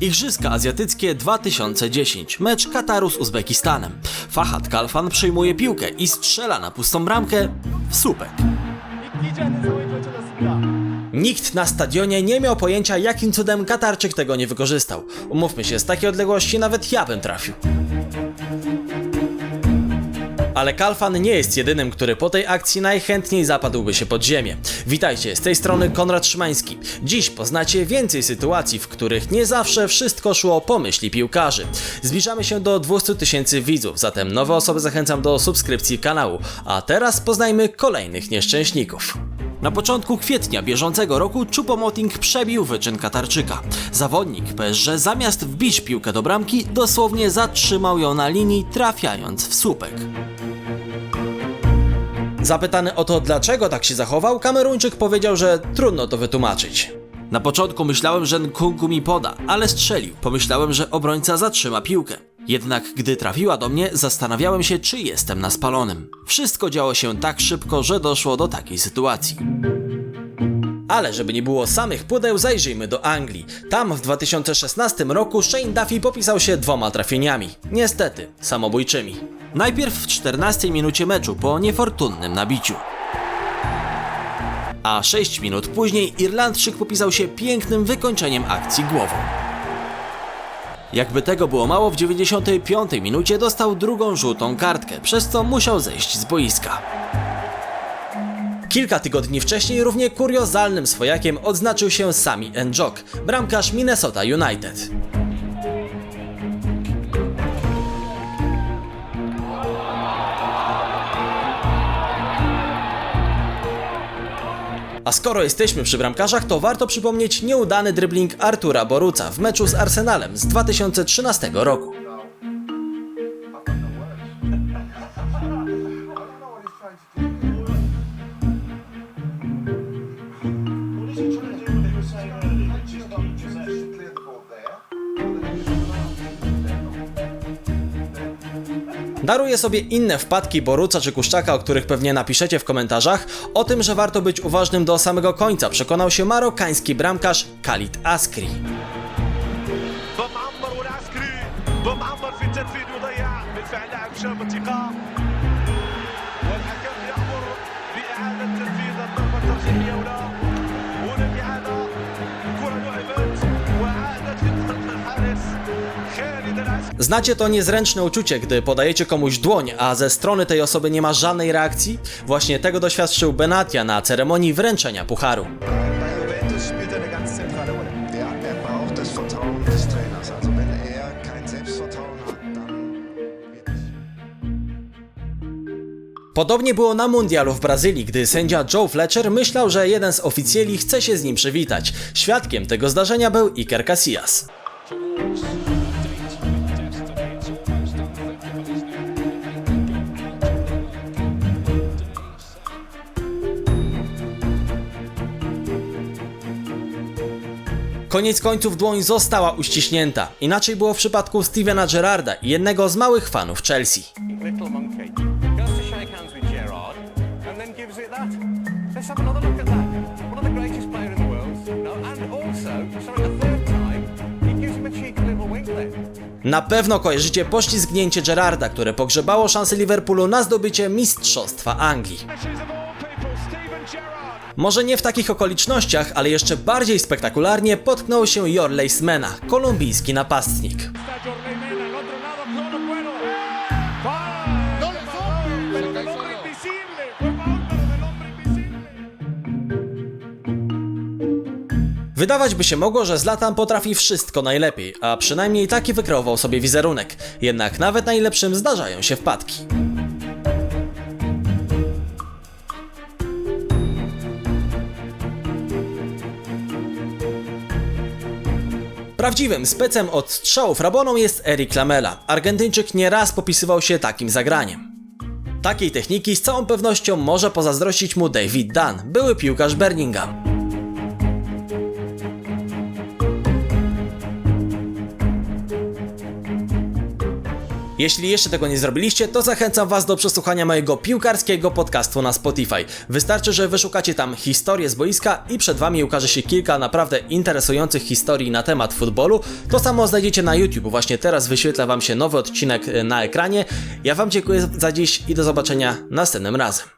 Igrzyska Azjatyckie 2010. Mecz Kataru z Uzbekistanem. Fahad Kalfan przyjmuje piłkę i strzela na pustą bramkę w słupek. Nikt na stadionie nie miał pojęcia, jakim cudem Katarczyk tego nie wykorzystał. Umówmy się, z takiej odległości nawet ja bym trafił. Ale Kalfan nie jest jedynym, który po tej akcji najchętniej zapadłby się pod ziemię. Witajcie, z tej strony Konrad Szymański. Dziś poznacie więcej sytuacji, w których nie zawsze wszystko szło po myśli piłkarzy. Zbliżamy się do 200 tysięcy widzów, zatem nowe osoby zachęcam do subskrypcji kanału. A teraz poznajmy kolejnych nieszczęśników. Na początku kwietnia bieżącego roku Choupo-Moting przebił wyczyn Katarczyka. Zawodnik PSG zamiast wbić piłkę do bramki, dosłownie zatrzymał ją na linii, trafiając w słupek. Zapytany o to, dlaczego tak się zachował, Kameruńczyk powiedział, że trudno to wytłumaczyć. Na początku myślałem, że Nkunku mi poda, ale strzelił. Pomyślałem, że obrońca zatrzyma piłkę. Jednak gdy trafiła do mnie, zastanawiałem się, czy jestem na spalonym. Wszystko działo się tak szybko, że doszło do takiej sytuacji. Ale żeby nie było samych pudeł, zajrzyjmy do Anglii. Tam w 2016 roku Shane Duffy popisał się dwoma trafieniami. Niestety, samobójczymi. Najpierw w 14 minucie meczu po niefortunnym nabiciu. A 6 minut później Irlandczyk popisał się pięknym wykończeniem akcji głową. Jakby tego było mało, w 95 minucie dostał drugą żółtą kartkę, przez co musiał zejść z boiska. Kilka tygodni wcześniej równie kuriozalnym swojakiem odznaczył się Sami Njok, bramkarz Minnesota United. A skoro jesteśmy przy bramkarzach, to warto przypomnieć nieudany dribbling Artura Boruca w meczu z Arsenalem z 2013 roku. What Daruje sobie inne wpadki Boruca czy Kuszczaka, o których pewnie napiszecie w komentarzach. O tym, że warto być uważnym do samego końca przekonał się marokański bramkarz Khalid Askri. Znacie to niezręczne uczucie, gdy podajecie komuś dłoń, a ze strony tej osoby nie ma żadnej reakcji? Właśnie tego doświadczył Benatia na ceremonii wręczenia pucharu. Podobnie było na mundialu w Brazylii, gdy sędzia Joe Fletcher myślał, że jeden z oficjeli chce się z nim przywitać. Świadkiem tego zdarzenia był Iker Casillas. Koniec końców dłoń została uściśnięta. Inaczej było w przypadku Stevena Gerrarda, jednego z małych fanów Chelsea. No. Na pewno kojarzycie poślizgnięcie Gerrarda, które pogrzebało szansy Liverpoolu na zdobycie Mistrzostwa Anglii. Może nie w takich okolicznościach, ale jeszcze bardziej spektakularnie potknął się Jorley Smena, kolumbijski napastnik. Wydawać by się mogło, że Zlatan potrafi wszystko najlepiej, a przynajmniej taki wykreował sobie wizerunek. Jednak nawet najlepszym zdarzają się wpadki. Prawdziwym specem od strzałów Raboną jest Eric Lamela. Argentyńczyk nieraz popisywał się takim zagraniem. Takiej techniki z całą pewnością może pozazdrościć mu David Dunn, były piłkarz Birmingham. Jeśli jeszcze tego nie zrobiliście, to zachęcam Was do przesłuchania mojego piłkarskiego podcastu na Spotify. Wystarczy, że wyszukacie tam historię z boiska i przed Wami ukaże się kilka naprawdę interesujących historii na temat futbolu. To samo znajdziecie na YouTube. Właśnie teraz wyświetla Wam się nowy odcinek e, na ekranie. Ja Wam dziękuję za dziś i do zobaczenia następnym razem.